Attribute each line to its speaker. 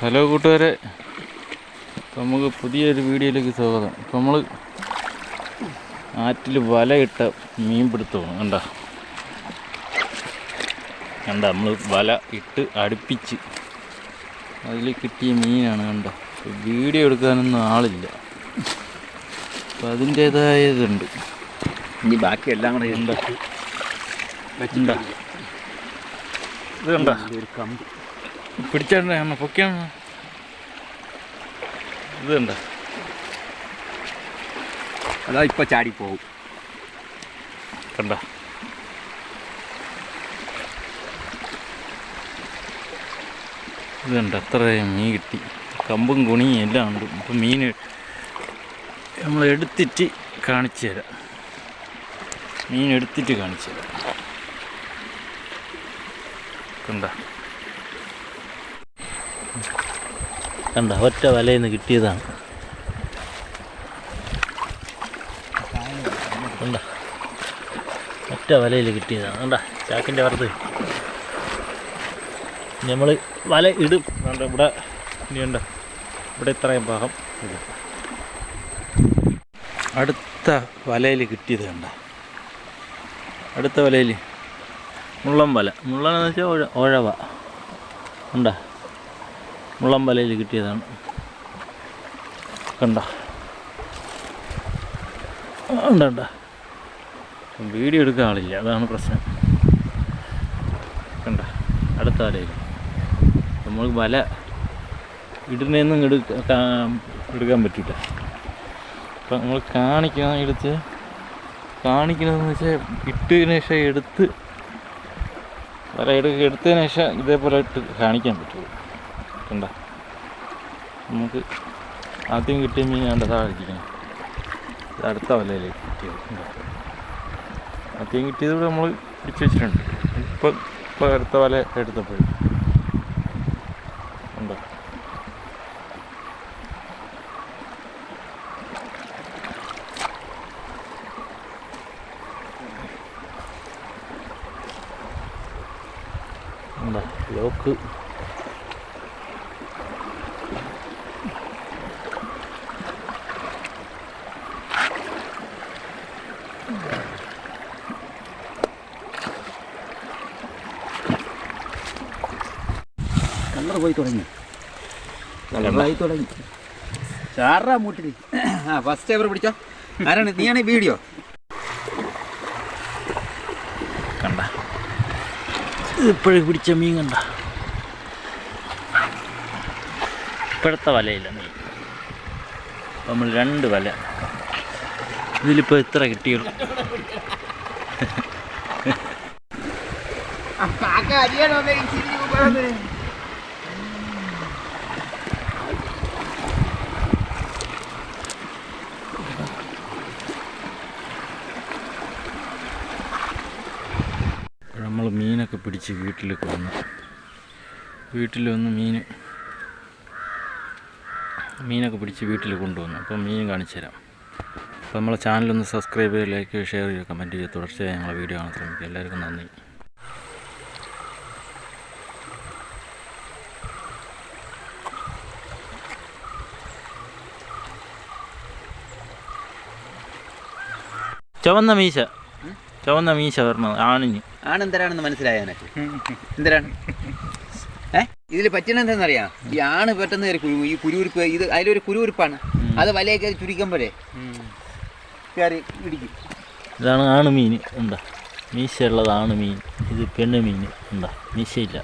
Speaker 1: Hello കൂട്ടുകാരെ. നമുക്ക് പുതിയൊരു വീഡിയോയിലേക്ക് സ്വാഗതം. ഇപ്പം നമ്മൾ ആറ്റിൽ വലയിട്ട മീൻ പിടുത്തമാണ്. കണ്ട? കണ്ട? നമ്മൾ വല ഇട്ട് അടുപ്പിച്ച് അതിൽ കിട്ടിയ മീനാണ് കണ്ട? വീഡിയോ എടുക്കാനൊന്നും ആളില്ല. അപ്പം അതിന്റേതായ ഇതുണ്ട്.
Speaker 2: ഇനി ബാക്കി എല്ലാം കൂടെ
Speaker 1: എന്താ ഇത് കണ്ട?
Speaker 2: ഒരു കമ്പ്.
Speaker 1: പിടിച്ചാണ് പൊക്കിയാണ് ഇത് കണ്ട?
Speaker 2: അതാ ഇപ്പൊ ചാടി പോകും.
Speaker 1: കണ്ട? ഇത് കണ്ട? എത്ര മീൻ കിട്ടി. കമ്പും കുണിയും എല്ലാം ഉണ്ട്. ഇപ്പം മീൻ നമ്മൾ എടുത്തിട്ട് കാണിച്ചു തരാം. മീൻ എടുത്തിട്ട് കാണിച്ചു തരാം. കണ്ട? കണ്ട ഒറ്റ വലയിൽ നിന്ന് കിട്ടിയതാണ്. കണ്ട ഒറ്റ വലയിൽ കിട്ടിയതാണ്. കണ്ട ചാക്കിന്റെ വറുത്ത്. നമ്മൾ വല ഇടും. കണ്ട ഇവിടെ ഇനി ഉണ്ട് ഇവിടെ ഇത്രയും ഭാഗം ഇടും. അടുത്ത വലയിൽ കിട്ടിയത് കണ്ട അടുത്ത വലയിൽ മുള്ളം വല. മുള്ളെന്ന് വെച്ചാൽ ഒഴ ഒഴവ. ഉണ്ട മുള്ളം വലയിൽ കിട്ടിയതാണ്. കണ്ട? ഉണ്ട് വീഡിയോ എടുക്കാൻ ആളില്ല. അതാണ് പ്രശ്നം. കണ്ട? അടുത്ത വലയിൽ നമ്മൾ വല ഇടുന്നതെന്നും എടുക്ക എടുക്കാൻ പറ്റില്ല അപ്പം നമ്മൾ കാണിക്കുന്ന എടുത്ത് കാണിക്കുന്നതെന്ന് വെച്ചാൽ ഇട്ടതിന് ശേഷം എടുത്ത് വല എടു എടുത്തതിന് ശേഷം ഇതേപോലെ ഇട്ട് കാണിക്കാൻ പറ്റുള്ളൂ. കണ്ട നമുക്ക് ആദ്യം കിട്ടിയ മീൻ താഴെ ഇരിക്കണം ഇത് അടുത്ത വലയിലേക്ക് കിട്ടിയത്. ആദ്യം കിട്ടിയത് ഇവിടെ നമ്മൾ പിടിച്ച് വെച്ചിട്ടുണ്ട്. ഇപ്പം ഇപ്പം അടുത്ത വല എടുത്തപ്പോഴും. ഉണ്ടോ? ഉണ്ടോ? ലോക്ക്.
Speaker 2: കളർ പോയി തുടങ്ങി. കളറായി തുടങ്ങി. ചാറാ മൂട്ടിൽ ആ ഫസ്റ്റ് എവർ പിടിച്ചോ. ആരാണ്? നീയാണ് വീഡിയോ.
Speaker 1: കണ്ട. ഇപ്പോഴും പിടിച്ച മീൻ കണ്ട. ഇപ്പോഴത്തെ വലയില്ല മീൻ നമ്മൾ രണ്ട് വല. ഇതിലിപ്പോൾ എത്ര കിട്ടിയുള്ളൂ നമ്മൾ മീനൊക്കെ പിടിച്ച് വീട്ടിലേക്ക് വന്നു വീട്ടിൽ വന്ന് മീൻ മീനൊക്കെ പിടിച്ച് വീട്ടിൽ കൊണ്ടുവന്നു. അപ്പം മീൻ കാണിച്ചു തരാം അപ്പോൾ നമ്മളെ ചാനലൊന്ന് സബ്സ്ക്രൈബ് ചെയ്ത് ലൈക്ക് ഷെയർ ചെയ്യുക കമന്റ് ചെയ്യുക. തുടർച്ചയായി ഞങ്ങളെ വീഡിയോ കാണാൻ ശ്രമിക്കുക. എല്ലാവർക്കും നന്ദി. ചുവന്ന മീശ. ചുവന്ന മീശ വരണത് ആണിന്.
Speaker 2: ആണെന്തരാണെന്ന് മനസ്സിലായ എനക്ക് എന്തരാണ് ഏഹ് ഇതിൽ പറ്റണ എന്താണെന്നറിയാം? ഈ ആണ് പെട്ടെന്ന് കയറി കുരു ഈ കുരുവുരുപ്പ് ഇത് അതിലൊരു കുരുവുരുപ്പാണ്. അത് വലയൊക്കെ ചുരുക്കുമ്പോഴേ കയറി ഇടിക്കും.
Speaker 1: ഇതാണ് ആണ് മീൻ ഉണ്ടാ. മീശയുള്ളതാണ് മീൻ ഇത് പെണ്ണ് മീൻ ഉണ്ടാ. മീശയില്ല.